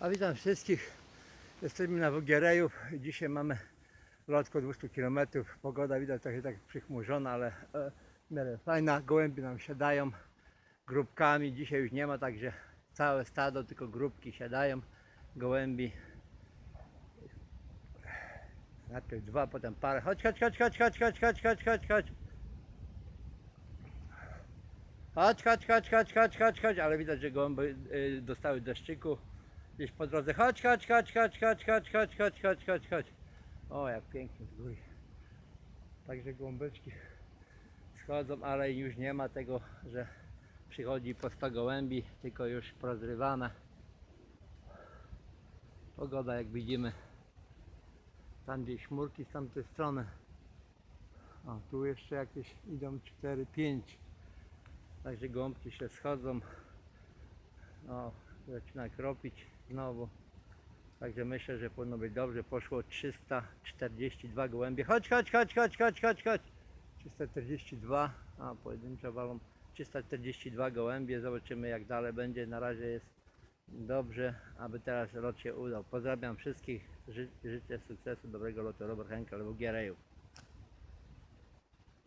A witam wszystkich. Jesteśmy na Wogierejów. Dzisiaj mamy lot około 200 km. Pogoda widać trochę tak przychmurzona, ale e, w miarę fajna. Gołębie nam siadają grupkami. Dzisiaj już nie ma także całe stado, tylko grupki siadają gołębi. Najpierw dwa, potem parę. Chodź, chodź, chodź, chodź, chodź, chodź, chodź, chodź, chodź, chodź. Chodź, chodź, chodź, chodź, chodź, chodź, chodź, ale widać, że gołęby y, dostały deszczyku gdzieś po drodze. Chodź, chodź, chodź, chodź, chodź, chodź, chodź, chodź, chodź, chodź, chodź. O, jak pięknie z góry. Także gołąbeczki schodzą, ale już nie ma tego, że przychodzi po 100 gołębi, tylko już porozrywane. Pogoda, jak widzimy, tam gdzieś chmurki z tamtej strony. O, tu jeszcze jakieś idą 4-5. Także gąbki się schodzą. O, zaczyna kropić znowu. Także myślę, że powinno być dobrze. Poszło 342 gołębie. Chodź, chodź, chodź, chodź, chodź, chodź, chodź. 342, a pojedynczo walą 342 gołębie. Zobaczymy jak dalej będzie. Na razie jest dobrze, aby teraz lot się udał. Pozdrawiam wszystkich. Ży- Życzę sukcesu, dobrego lotu. Robert Henkel, Wogiereju.